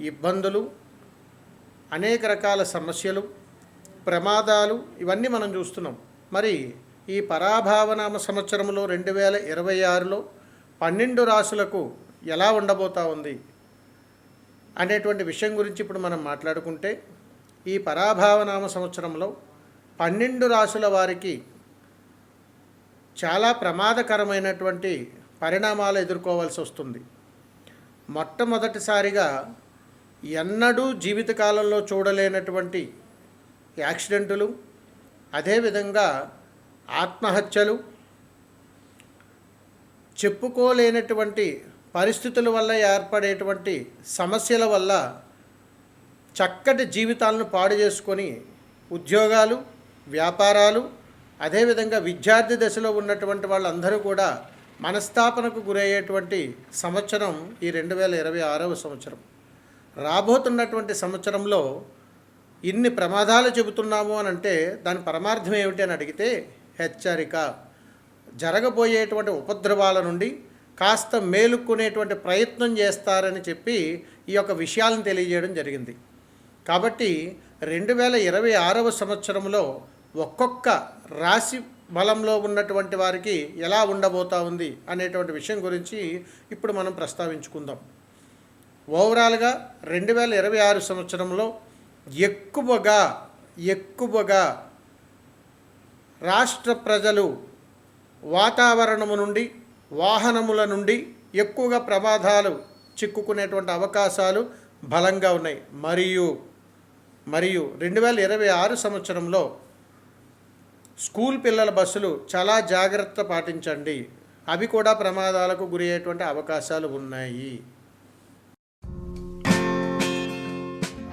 ఇబ్బందులు అనేక రకాల సమస్యలు ప్రమాదాలు ఇవన్నీ మనం చూస్తున్నాం. మరి ఈ పరాభావనామ సంవత్సరంలో రెండు వేల ఇరవై ఆరులో పన్నెండు రాసులకు ఎలా ఉండబోతా ఉంది అనేటువంటి విషయం గురించి ఇప్పుడు మనం మాట్లాడుకుంటే ఈ పరాభావనామ సంవత్సరంలో పన్నెండు రాసుల వారికి చాలా ప్రమాదకరమైనటువంటి పరిణామాలు ఎదుర్కోవాల్సి వస్తుంది. మొట్టమొదటిసారిగా ఎన్నడూ జీవితకాలంలో చూడలేనటువంటి యాక్సిడెంటులు అదేవిధంగా ఆత్మహత్యలు చెప్పుకోలేనటువంటి పరిస్థితుల వల్ల ఏర్పడేటువంటి సమస్యల వల్ల చక్కటి జీవితాలను పాడు చేసుకొని ఉద్యోగాలు వ్యాపారాలు అదేవిధంగా విద్యార్థి దశలో ఉన్నటువంటి వాళ్ళందరూ కూడా మనస్తాపనకు గురయ్యేటువంటి సంవత్సరం ఈ రెండు వేల ఇరవై ఆరవ సంవత్సరం. రాబోతున్నటువంటి సంవత్సరంలో ఇన్ని ప్రమాదాలు చెబుతున్నాము అని అంటే దాని పరమార్థం ఏమిటి అని అడిగితే హెచ్చరిక. జరగబోయేటువంటి ఉపద్రవాల నుండి కాస్త మేలుకునేటువంటి ప్రయత్నం చేస్తారని చెప్పి ఈ యొక్క విషయాలను తెలియజేయడం జరిగింది. కాబట్టి రెండు వేల ఇరవై ఆరవ సంవత్సరంలో ఒక్కొక్క రాశి బలంలో ఉన్నటువంటి వారికి ఎలా ఉండబోతా ఉంది అనేటువంటి విషయం గురించి ఇప్పుడు మనం ప్రస్తావించుకుందాం. ఓవరాల్గా రెండు వేల ఇరవై ఆరు సంవత్సరంలో ఎక్కువగా ఎక్కువగా రాష్ట్ర ప్రజలు వాతావరణము నుండి వాహనముల నుండి ఎక్కువగా ప్రమాదాలు చిక్కుకునేటువంటి అవకాశాలు బలంగా ఉన్నాయి. మరియు మరియు రెండు వేల ఇరవై ఆరు సంవత్సరంలో స్కూల్ పిల్లల బస్సులు చాలా జాగ్రత్త పాటించండి. అవి కూడా ప్రమాదాలకు గురయ్యేటువంటి అవకాశాలు ఉన్నాయి.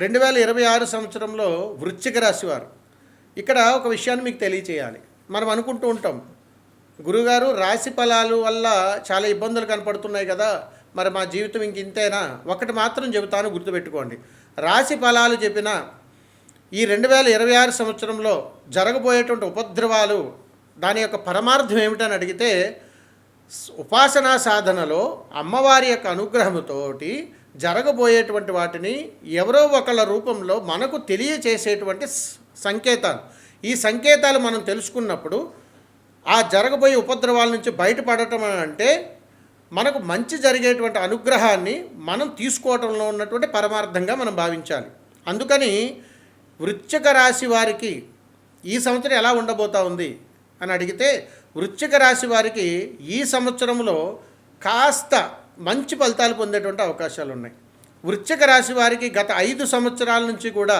రెండు వేల ఇరవై ఆరు సంవత్సరంలో వృశ్చిక రాశివారు ఇక్కడ ఒక విషయాన్ని మీకు తెలియచేయాలి. మనం అనుకుంటూ ఉంటాం గురుగారు రాశి ఫలాలు వల్ల చాలా ఇబ్బందులు కనపడుతున్నాయి కదా మరి మా జీవితం ఇంక ఇంతేనా? ఒకటి మాత్రం చెబుతాను గుర్తుపెట్టుకోండి. రాశి ఫలాలు చెప్పిన ఈ రెండు వేల ఇరవై ఆరు సంవత్సరంలో జరగబోయేటువంటి ఉపద్రవాలు దాని యొక్క పరమార్థం ఏమిటని అడిగితే ఉపాసనా సాధనలో అమ్మవారి యొక్క అనుగ్రహముతోటి జరగబోయేటువంటి వాటిని ఎవరో ఒకళ్ళ రూపంలో మనకు తెలియచేసేటువంటి సంకేతాలు. ఈ సంకేతాలు మనం తెలుసుకున్నప్పుడు ఆ జరగబోయే ఉపద్రవాల నుంచి బయటపడటం అంటే మనకు మంచి జరిగేటువంటి అనుగ్రహాన్ని మనం తీసుకోవటంలో ఉన్నటువంటి పరమార్థంగా మనం భావించాలి. అందుకని వృశ్చిక రాశి వారికి ఈ సంవత్సరం ఎలా ఉండబోతా ఉంది అని అడిగితే వృశ్చిక రాశి వారికి ఈ సంవత్సరంలో కాస్త మంచి ఫలితాలు పొందేటువంటి అవకాశాలు ఉన్నాయి వృశ్చిక రాశి వారికి గత ఐదు సంవత్సరాల నుంచి కూడా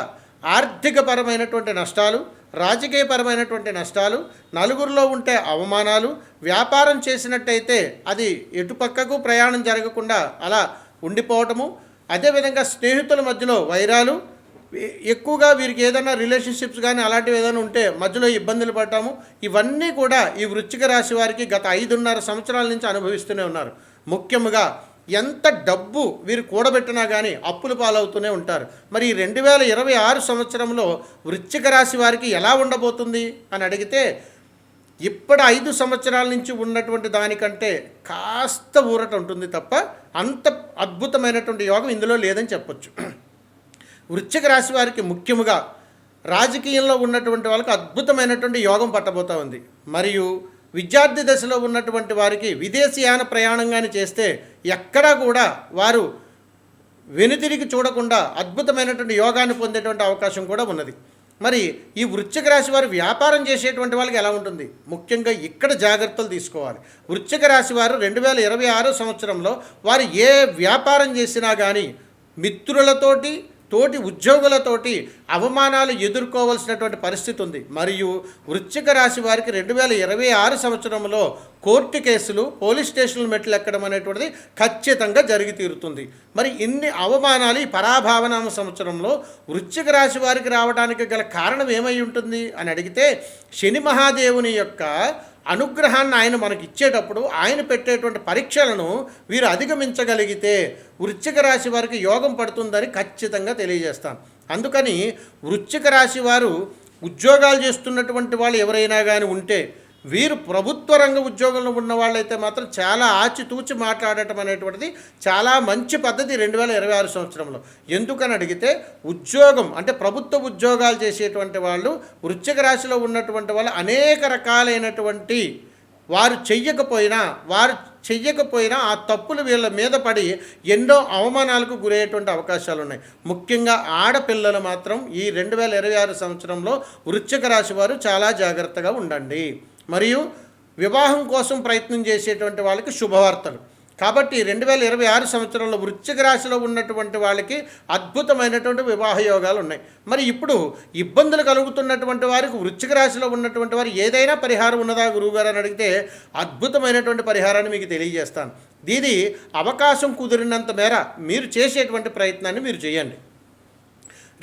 ఆర్థికపరమైనటువంటి నష్టాలు రాజకీయపరమైనటువంటి నష్టాలు నలుగురిలో ఉంటే అవమానాలు వ్యాపారం చేసినట్టయితే అది ఎటుపక్కకు ప్రయాణం జరగకుండా అలా ఉండిపోవటము అదేవిధంగా స్నేహితుల మధ్యలో వైరాలు ఎక్కువగా వీరికి ఏదైనా రిలేషన్షిప్స్ కానీ అలాంటివి ఏదైనా ఉంటే మధ్యలో ఇబ్బందులు పడ్డాము ఇవన్నీ కూడా ఈ వృశ్చిక రాశి వారికి గత ఐదున్నర సంవత్సరాల నుంచి అనుభవిస్తూనే ఉన్నారు. ముఖ్యముగా ఎంత డబ్బు వీరు కూడబెట్టినా కానీ అప్పుల పాలవుతూనే ఉంటారు. మరి రెండు వేల ఇరవై ఆరు సంవత్సరంలో వృశ్చిక రాశి వారికి ఎలా ఉండబోతుంది అని అడిగితే ఇప్పటి ఐదు సంవత్సరాల నుంచి ఉన్నటువంటి దానికంటే కాస్త ఊరట ఉంటుంది తప్ప అంత అద్భుతమైనటువంటి యోగం ఇందులో లేదని చెప్పొచ్చు. వృశ్చిక రాశి వారికి ముఖ్యముగా రాజకీయంలో ఉన్నటువంటి వాళ్ళకి అద్భుతమైనటువంటి యోగం పట్టబోతా ఉంది. మరియు విద్యార్థి దశలో ఉన్నటువంటి వారికి విదేశీయాన ప్రయాణం కానీ చేస్తే ఎక్కడా కూడా వారు వెనుతిరిగి చూడకుండా అద్భుతమైనటువంటి యోగాన్ని పొందేటువంటి అవకాశం కూడా ఉన్నది. మరి ఈ వృశ్చిక రాశి వారు వ్యాపారం చేసేటువంటి వాళ్ళకి ఎలా ఉంటుంది? ముఖ్యంగా ఇక్కడ జాగ్రత్తలు తీసుకోవాలి. వృశ్చిక రాశి వారు రెండు వేల ఇరవై ఆరో సంవత్సరంలో వారు ఏ వ్యాపారం చేసినా కానీ మిత్రులతోటి తోటి ఉద్యోగులతోటి అవమానాలు ఎదుర్కోవాల్సినటువంటి పరిస్థితి ఉంది. మరియు వృశ్చిక రాశి వారికి రెండు వేల ఇరవై ఆరు సంవత్సరంలో కోర్టు కేసులు పోలీస్ స్టేషన్లు మెట్లు ఎక్కడం అనేటువంటిది ఖచ్చితంగా జరిగి తీరుతుంది. మరి ఇన్ని అవమానాలు ఈ పరాభావనామ సంవత్సరంలో వృశ్చిక రాశి వారికి రావడానికి గల కారణం ఏమై ఉంటుంది అని అడిగితే శని మహాదేవుని యొక్క అనుగ్రహాన్ని ఆయన మనకి ఇచ్చేటప్పుడు ఆయన పెట్టేటువంటి పరీక్షలను వీరు అధిగమించగలిగితే వృశ్చిక రాశి వారికి యోగం పడుతుందని ఖచ్చితంగా తెలియజేస్తాను అందుకని వృశ్చిక రాశి వారు ఉద్యోగాలు చేస్తున్నటువంటి వాళ్ళు ఎవరైనా కానీ ఉంటే వీరు ప్రభుత్వ రంగ ఉద్యోగంలో ఉన్న వాళ్ళైతే మాత్రం చాలా ఆచితూచి మాట్లాడటం అనేటువంటిది చాలా మంచి పద్ధతి రెండు వేల ఇరవై ఆరు సంవత్సరంలో. ఎందుకని అడిగితే ఉద్యోగం అంటే ప్రభుత్వ ఉద్యోగాలు చేసేటువంటి వాళ్ళు వృశ్చిక రాశిలో ఉన్నటువంటి వాళ్ళు అనేక రకాలైనటువంటి వారు చెయ్యకపోయినా వారు చెయ్యకపోయినా ఆ తప్పులు వీళ్ళ మీద పడి ఎన్నో అవమానాలకు గురయ్యేటువంటి అవకాశాలు ఉన్నాయి. ముఖ్యంగా ఆడపిల్లలు మాత్రం ఈ రెండు వేల ఇరవై ఆరు సంవత్సరంలో వృశ్చిక రాశి వారు చాలా జాగ్రత్తగా ఉండండి. మరియు వివాహం కోసం ప్రయత్నం చేసేటువంటి వాళ్ళకి శుభవార్తలు. కాబట్టి రెండు వేల ఇరవై ఆరు సంవత్సరంలో వృశ్చిక రాశిలో ఉన్నటువంటి వాళ్ళకి అద్భుతమైనటువంటి వివాహ యోగాలు ఉన్నాయి. మరి ఇప్పుడు ఇబ్బందులు కలుగుతున్నటువంటి వారికి వృశ్చిక రాశిలో ఉన్నటువంటి వారు ఏదైనా పరిహారం ఉన్నదా గురువుగారు అని అడిగితే అద్భుతమైనటువంటి పరిహారాన్ని మీకు తెలియజేస్తాను. దీని అవకాశం కుదిరినంత మేర మీరు చేసేటువంటి ప్రయత్నాన్ని మీరు చేయండి.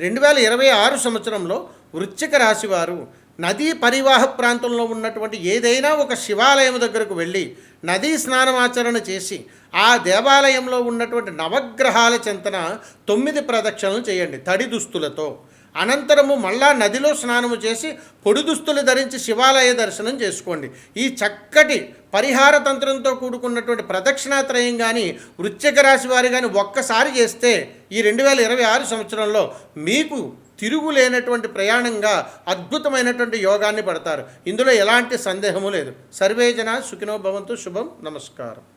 రెండు వేల ఇరవై ఆరు సంవత్సరంలో వృశ్చిక రాశి వారు నదీ పరివాహ ప్రాంతంలో ఉన్నటువంటి ఏదైనా ఒక శివాలయం దగ్గరకు వెళ్ళి నదీ స్నానమాచరణ చేసి ఆ దేవాలయంలో ఉన్నటువంటి నవగ్రహాల చెంతన తొమ్మిది ప్రదక్షిణలు చేయండి తడి దుస్తులతో. అనంతరము మళ్ళా నదిలో స్నానము చేసి పొడి దుస్తులు ధరించి శివాలయ దర్శనం చేసుకోండి. ఈ చక్కటి పరిహార తంత్రంతో కూడుకున్నటువంటి ప్రదక్షిణాత్రయం కానీ వృశ్చిక రాశి వారి కానీ ఒక్కసారి చేస్తే ఈ రెండు వేల ఇరవై ఆరు సంవత్సరంలో మీకు తిరుగులేనటువంటి ప్రయాణంగా అద్భుతమైనటువంటి యోగాన్ని పడతారు. ఇందులో ఎలాంటి సందేహము లేదు. సర్వేజన సుఖినో భవంతు. శుభం. నమస్కారం.